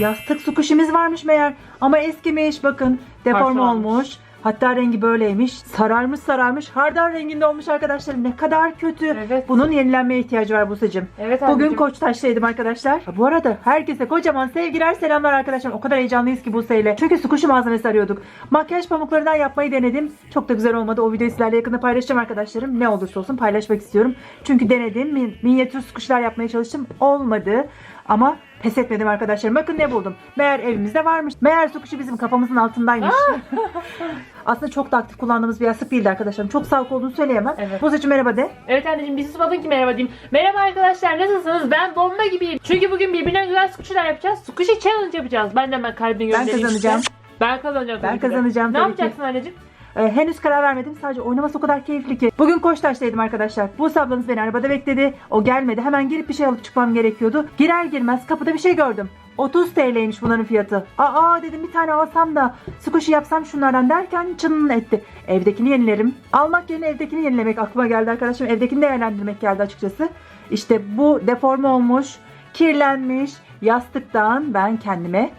yastık su kuşimiz varmış meğer. Ama eskimiş bakın Parçalanmış. olmuş. Hatta rengi böyleymiş. Sararmış sararmış. Hardal renginde olmuş arkadaşlarım. Ne kadar kötü. Evet. Bunun yenilenmeye ihtiyacı var Buse'cim. Evet Bugün anneciğim. Koçtaş'taydım arkadaşlar. Bu arada herkese kocaman sevgiler selamlar arkadaşlar. O kadar heyecanlıyız ki Buse'yle. Çünkü su kuşu malzemesi arıyorduk. Makyaj pamuklarından yapmayı denedim. Çok da güzel olmadı. O videoyu sizlerle yakında paylaşacağım arkadaşlarım. Ne olursa olsun paylaşmak istiyorum. Çünkü denedim. Min- minyatür su kuşlar yapmaya çalıştım. Olmadı. Ama pes etmedim arkadaşlarım. Bakın ne buldum. Meğer evimizde varmış. Meğer su kuşu bizim kafamızın altındaymış. Aslında çok da aktif kullandığımız bir yastık değildi arkadaşlarım. Çok sağlıklı olduğunu söyleyemem. Evet. Buse'cim merhaba de. Evet anneciğim bizi sıfatın ki merhaba diyeyim. Merhaba arkadaşlar nasılsınız? Ben bomba gibiyim. Çünkü bugün birbirinden güzel squishy'ler yapacağız. Squishy challenge yapacağız. Ben de hemen kalbini Ben göndereyim kazanacağım. size. Ben kazanacağım Ben kazanacağım Ne ki. yapacaksın anneciğim? Ee, henüz karar vermedim. Sadece oynaması o kadar keyifli ki. Bugün Koçtaş'taydım arkadaşlar. Bu ablanız beni arabada bekledi. O gelmedi. Hemen girip bir şey alıp çıkmam gerekiyordu. Girer girmez kapıda bir şey gördüm. 30 TL'ymiş bunların fiyatı. Aa dedim bir tane alsam da squishy yapsam şunlardan derken çının etti. Evdekini yenilerim. Almak yerine evdekini yenilemek aklıma geldi arkadaşım. Evdekini değerlendirmek geldi açıkçası. İşte bu deforme olmuş, kirlenmiş yastıktan ben kendime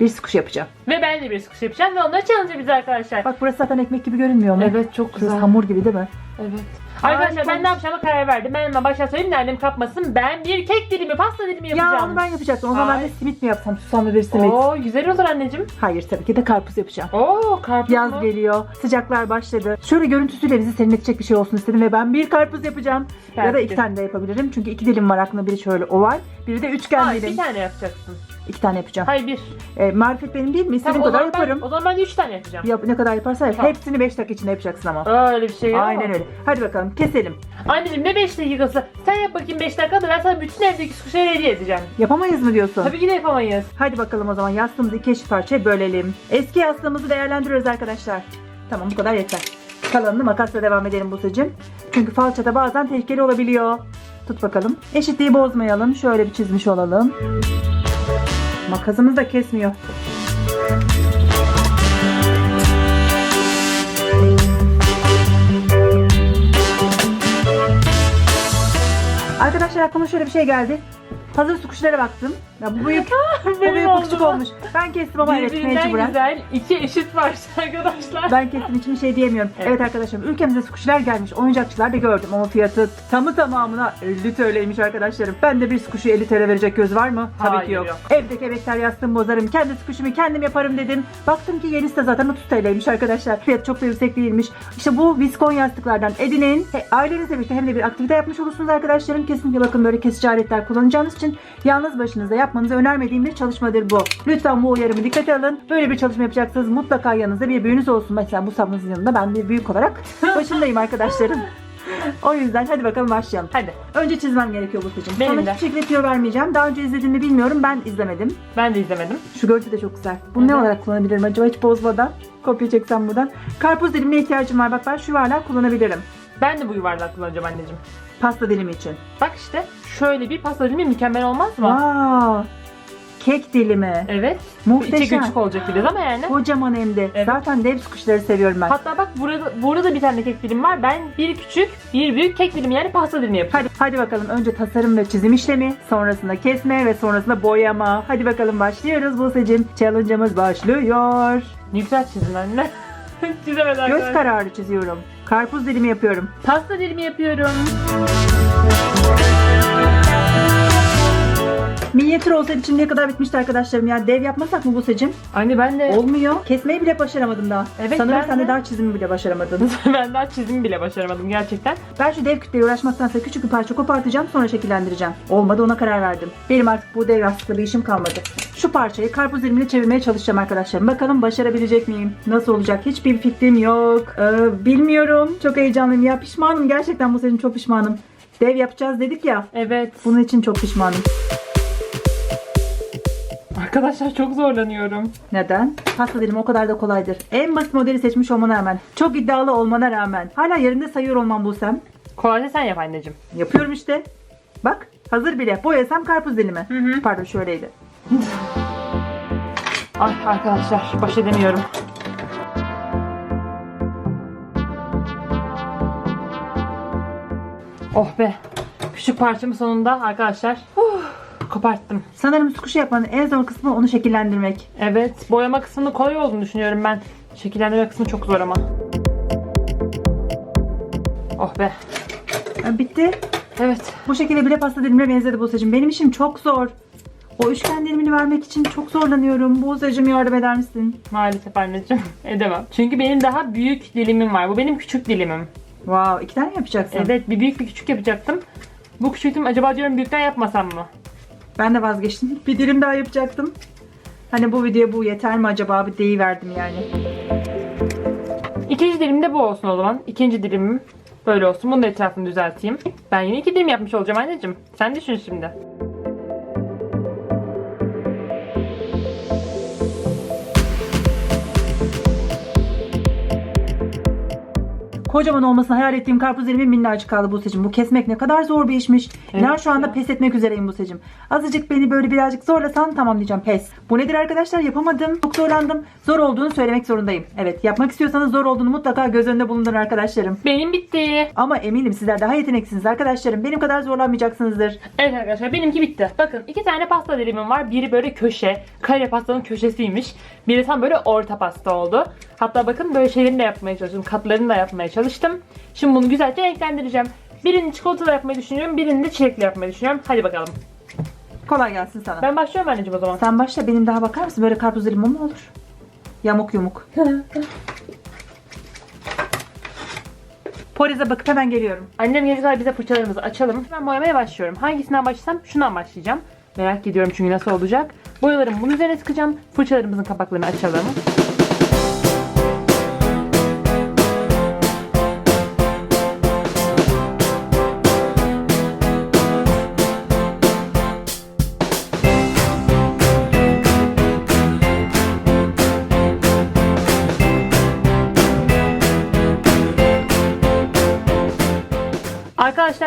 bir squishy yapacağım. Ve ben de bir squishy yapacağım ve onları challenge yapacağız arkadaşlar. Bak burası zaten ekmek gibi görünmüyor mu? Evet çok güzel. hamur gibi değil mi? Evet. Arkadaşlar ben ne yapacağıma karar verdim. Ben hemen başta söyleyeyim de annem kapmasın. Ben bir kek dilimi, pasta dilimi yapacağım. Ya onu ben yapacaktım. O zaman ben de simit mi yapsam? Susamlı bir simit. Oo güzel olur anneciğim. Hayır tabii ki de karpuz yapacağım. Oo karpuz Yaz mu? geliyor. Sıcaklar başladı. Şöyle görüntüsüyle bizi serinletecek bir şey olsun istedim ve ben bir karpuz yapacağım. Süper ya da iki fikir. tane de yapabilirim. Çünkü iki dilim var aklımda. Biri şöyle oval, biri de üçgen Hayır dilim. bir tane yapacaksın. İki tane yapacağım. Hayır bir. E, marifet benim değil mi? İstediğim Tamam, o kadar zaman ben- yaparım. o zaman ben de üç tane yapacağım. Yap, ne kadar yaparsan yap. Tamam. Hepsini 5 dakika içinde yapacaksın ama. Öyle bir şey yok. Aynen öyle. Hadi bakalım keselim. Anneciğim ne 5 dakikası? Sen yap bakayım 5 dakikada ben sana bütün evdeki suşları hediye edeceğim. Yapamayız mı diyorsun? Tabii ki de yapamayız. Hadi bakalım o zaman yastığımızı iki eşit parçaya bölelim. Eski yastığımızı değerlendiriyoruz arkadaşlar. Tamam bu kadar yeter. Kalanını makasla devam edelim Buse'cim. Çünkü falçata bazen tehlikeli olabiliyor. Tut bakalım. Eşitliği bozmayalım. Şöyle bir çizmiş olalım. Makasımız da kesmiyor. Arkadaşlar aklıma şöyle bir şey geldi. Hazır su kuşlara baktım. Ya bu büyük, bu Benim küçük olmuş. Ben kestim ama evet Birbirinden mecburen. güzel iki eşit parça arkadaşlar. Ben kesin için bir şey diyemiyorum. Evet, Evet. arkadaşlar ülkemize su kuşlar gelmiş. Oyuncakçılar da gördüm ama fiyatı tamı tamamına 50 TL'ymiş arkadaşlarım. Ben de bir su kuşu 50 TL verecek göz var mı? Tabii Hayır, ki yok. yok. Evdeki emekler yastığımı bozarım. Kendi su kuşumu kendim yaparım dedim. Baktım ki yenisi de zaten 30 TL'ymiş arkadaşlar. Fiyat çok da yüksek değilmiş. İşte bu viskon yastıklardan edinin. He, ailenizle birlikte hem de bir aktivite yapmış olursunuz arkadaşlarım. Kesinlikle bakın böyle kesici aletler kullanacağınız için yalnız başınızda yapmanızı önermediğim bir çalışmadır bu. Lütfen bu uyarımı dikkate alın. Böyle bir çalışma yapacaksınız. Mutlaka yanınızda bir büyüğünüz olsun. Mesela bu sabunuzun yanında ben bir büyük olarak başındayım arkadaşlarım. O yüzden hadi bakalım başlayalım. Hadi Önce çizmem gerekiyor bu saçım. Benim Sana de. hiçbir şekilde tüyo vermeyeceğim. Daha önce izledin mi bilmiyorum. Ben izlemedim. ben de izlemedim. Şu görüntü de çok güzel. Bunu ne olarak kullanabilirim acaba hiç bozmadan? Kopya çeksem buradan. Karpuz dilimine ihtiyacım var. Bak ben şu yuvarlağı kullanabilirim. Ben de bu yuvarlak kullanacağım anneciğim. Pasta dilimi için. Bak işte şöyle bir pasta dilimi mükemmel olmaz mı? Wow. Kek dilimi. Evet. Bu içi Muhteşem. küçük olacak biraz ama yani. Kocaman hem de. Evet. Zaten dev kuşları seviyorum ben. Hatta bak burada burada da bir tane kek dilimi var. Ben bir küçük, bir büyük kek dilimi yani pasta dilimi yapacağım. Hadi, hadi bakalım önce tasarım ve çizim işlemi, sonrasında kesme ve sonrasında boyama. Hadi bakalım başlıyoruz Buse'cim. Challenge'ımız başlıyor. Ne güzel çizdin anne. Çizemedi Göz kararı çiziyorum. Karpuz dilimi yapıyorum. Pasta dilimi yapıyorum. Minyatür olsaydı şimdiye kadar bitmişti arkadaşlarım ya. Dev yapmasak mı Buse'cim? Anne ben de Olmuyor. Kesmeyi bile başaramadım daha. Evet, Sanırım ben sen de de. daha çizimi bile başaramadın. ben daha çizimi bile başaramadım gerçekten. ben şu dev kütleyle uğraşmaktansa küçük bir parça kopartacağım sonra şekillendireceğim. Olmadı ona karar verdim. Benim artık bu dev yastıkla bir işim kalmadı. Şu parçayı karpuz dilimine çevirmeye çalışacağım arkadaşlarım. Bakalım başarabilecek miyim? Nasıl olacak? Hiçbir fikrim yok. Ee, bilmiyorum. Çok heyecanlıyım. Ya pişmanım. Gerçekten bu senin çok pişmanım. Dev yapacağız dedik ya. Evet. Bunun için çok pişmanım. Arkadaşlar çok zorlanıyorum. Neden? Pasta dilimi o kadar da kolaydır. En basit modeli seçmiş olmana rağmen, çok iddialı olmana rağmen, hala yerinde sayıyor olmam Busem. Kolayca sen yap anneciğim. Yapıyorum işte. Bak hazır bile. Boyasam karpuz dilimi. Hı hı. Pardon şöyleydi. Ay arkadaşlar baş edemiyorum. Oh be. Küçük parçamın sonunda arkadaşlar. Huh. Koparttım. Sanırım sukuşi yapmanın en zor kısmı onu şekillendirmek. Evet. Boyama kısmını kolay olduğunu düşünüyorum ben. Şekillendirme kısmı çok zor ama. Oh be. Ha, bitti. Evet. Bu şekilde bile pasta dilimine benzedi Buse'cim. Benim işim çok zor. O üçgen dilimini vermek için çok zorlanıyorum. Buse'cim yardım eder misin? Maalesef anneciğim. Edemem. Çünkü benim daha büyük dilimim var. Bu benim küçük dilimim. Wow, iki tane yapacaksın? Evet bir büyük bir küçük yapacaktım. Bu küçültüm acaba diyorum büyükten yapmasam mı? Ben de vazgeçtim. Bir dilim daha yapacaktım. Hani bu videoya bu yeter mi acaba? Bir deyiverdim yani. İkinci dilim de bu olsun o zaman. İkinci dilimim böyle olsun. Bunun da etrafını düzelteyim. Ben yine iki dilim yapmış olacağım anneciğim. Sen düşün şimdi. Kocaman olmasını hayal ettiğim karpuz dilimin minnacık kaldı Buse'cim. Bu kesmek ne kadar zor bir işmiş. Evet İnan şu anda pes etmek üzereyim Buse'cim. Azıcık beni böyle birazcık zorlasan tamam diyeceğim pes. Bu nedir arkadaşlar yapamadım. Çok zorlandım. Zor olduğunu söylemek zorundayım. Evet yapmak istiyorsanız zor olduğunu mutlaka göz önünde bulundurun arkadaşlarım. Benim bitti. Ama eminim sizler daha yeteneksiniz arkadaşlarım. Benim kadar zorlanmayacaksınızdır. Evet arkadaşlar benimki bitti. Bakın iki tane pasta dilimim var. Biri böyle köşe. Kare pastanın köşesiymiş. Biri tam böyle orta pasta oldu. Hatta bakın böyle şeylerini de yapmaya çalıştım. Katlarını da yapmaya çalıştım. Şimdi bunu güzelce renklendireceğim. Birini çikolatalı yapmayı düşünüyorum. Birini de çilekli yapmayı düşünüyorum. Hadi bakalım. Kolay gelsin sana. Ben başlıyorum anneciğim o zaman. Sen başla benim daha bakar mısın? Böyle karpuz dilimi mi olur? Yamuk yumuk. Poriz'e bakıp hemen geliyorum. Annem gelince kadar bize fırçalarımızı açalım. Ben boyamaya başlıyorum. Hangisinden başlasam şundan başlayacağım. Merak ediyorum çünkü nasıl olacak. Boyalarımı bunun üzerine sıkacağım. Fırçalarımızın kapaklarını açalım.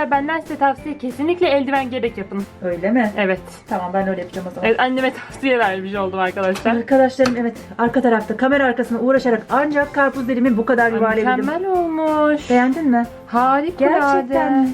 Arkadaşlar benden size tavsiye kesinlikle eldiven gerek yapın. Öyle mi? Evet. Tamam ben öyle yapacağım o zaman. Evet anneme tavsiye vermiş oldum arkadaşlar. Arkadaşlarım evet arka tarafta kamera arkasına uğraşarak ancak karpuz dilimi bu kadar yuvarlayabildim. Mükemmel olmuş. Beğendin mi? Harikulade. Gerçekten.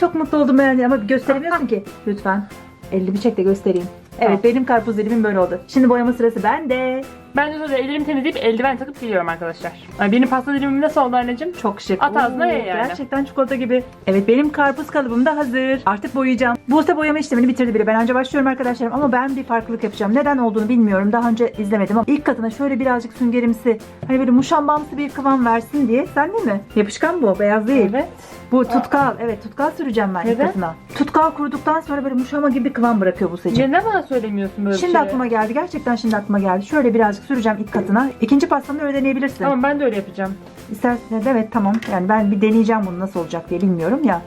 Çok mutlu oldum beğendim ama gösteremiyorsun ki. Lütfen. Elimi çek de göstereyim. Evet Tamam. benim karpuz dilimim böyle oldu. Şimdi boyama sırası bende. Ben de sonra ellerimi temizleyip eldiven takıp geliyorum arkadaşlar. Ay, Benim pasta dilimim nasıl oldu anneciğim? Çok şık. At ağzına ye yani. Gerçekten çikolata gibi. Evet benim karpuz kalıbım da hazır. Artık boyayacağım. Buse boyama işlemini bitirdi bile. Ben önce başlıyorum arkadaşlarım ama ben bir farklılık yapacağım. Neden olduğunu bilmiyorum. Daha önce izlemedim ama ilk katına şöyle birazcık süngerimsi hani böyle muşambamsı bir kıvam versin diye. Sen değil mi? Yapışkan bu. Beyaz değil. Evet. Bu tutkal. Evet tutkal süreceğim ben ilk katına. Tutkal kuruduktan sonra böyle muşamba gibi bir kıvam bırakıyor bu seçim. Neden bana söylemiyorsun böyle Şimdi şey? aklıma geldi. Gerçekten şimdi aklıma geldi. Şöyle birazcık süreceğim ilk katına. İkinci pastamı öyle deneyebilirsin. Tamam ben de öyle yapacağım. İstersen evet tamam. Yani ben bir deneyeceğim bunu nasıl olacak diye bilmiyorum ya.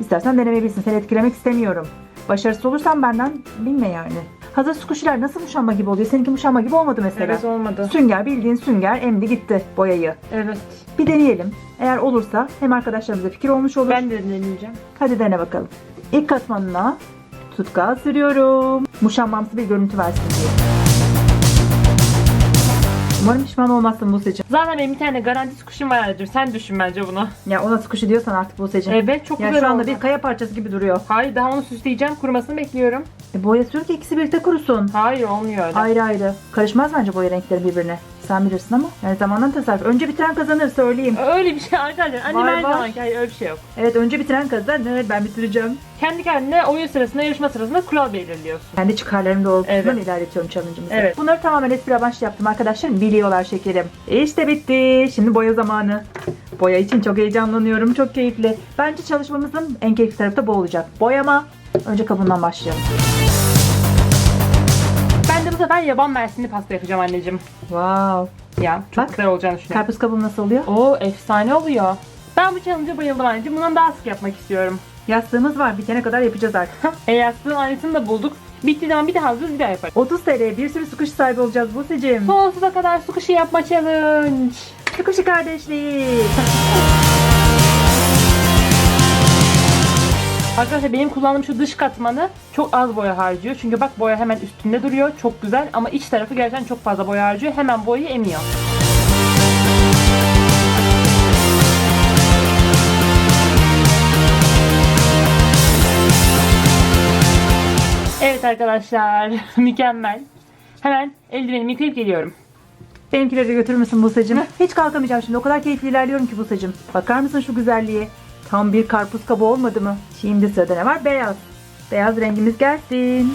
İstersen denemeyebilirsin. Seni etkilemek istemiyorum. Başarısız olursan benden bilme yani. Hazır sukuşiler nasıl muşamba gibi oluyor? Seninki muşamba gibi olmadı mesela. Evet olmadı. Sünger bildiğin sünger emdi gitti boyayı. Evet. Bir deneyelim. Eğer olursa hem arkadaşlarımıza fikir olmuş olur. Ben de deneyeceğim. Hadi dene bakalım. İlk katmanına tutkal sürüyorum. Muşambamsı bir görüntü versin diye. Umarım pişman olmazsın bu seçim. Zaten benim bir tane garanti kuşum var anneciğim. Sen düşün bence bunu. Ya ona sıkışı diyorsan artık bu seçim. Evet çok Ya güzel şu anda oldu. bir kaya parçası gibi duruyor. Hayır daha onu süsleyeceğim. Kurumasını bekliyorum. E, boya sür ki ikisi birlikte kurusun. Hayır olmuyor öyle. Ayrı ayrı. Karışmaz bence boya renkleri birbirine. Sen bilirsin ama. Yani zamandan tasarruf. Önce bitiren kazanır söyleyeyim. Öyle bir şey arkadaşlar. Annem Var, her var. zaman hayır öyle bir şey yok. Evet önce bitiren kazanır. Ben bitireceğim. Kendi kendine oyun sırasında, yarışma sırasında kural belirliyorsun. Kendi çıkarlarım doğrultusunda Evet. ilerletiyorum challenge'ımızı. Evet. Bunları tamamen espri amaçlı yaptım arkadaşlar. Biliyorlar şekerim. İşte bitti. Şimdi boya zamanı. Boya için çok heyecanlanıyorum. Çok keyifli. Bence çalışmamızın en keyifli tarafı da bu olacak. Boyama. Önce kabuğundan başlayalım. Ben de bu sefer yaban mersinli pasta yapacağım anneciğim. Wow. Ya çok Bak. güzel olacağını düşünüyorum. Karpuz kabuğu nasıl oluyor? Oo efsane oluyor. Ben bu challenge'a bayıldım anneciğim. Bundan daha sık yapmak istiyorum. Yastığımız var. Bitene kadar yapacağız artık. E yastığın aynısını da bulduk. Bittiği zaman bir daha hazırız bir daha yaparız. 30 TL'ye bir sürü sıkış sahibi olacağız Buse'cim. Sonsuza kadar su kışı yapma challenge. Sıkışı kardeşliği. Arkadaşlar benim kullandığım şu dış katmanı çok az boya harcıyor. Çünkü bak boya hemen üstünde duruyor. Çok güzel ama iç tarafı gerçekten çok fazla boya harcıyor. Hemen boyayı emiyor. Evet arkadaşlar mükemmel. Hemen eldivenimi yıkayıp geliyorum. Benimkileri de götürür müsün Buse'cim? Hiç kalkamayacağım şimdi. O kadar keyifli ilerliyorum ki Buse'cim. Bakar mısın şu güzelliğe? Tam bir karpuz kabuğu olmadı mı? Şimdi sırada ne var? Beyaz. Beyaz rengimiz gelsin.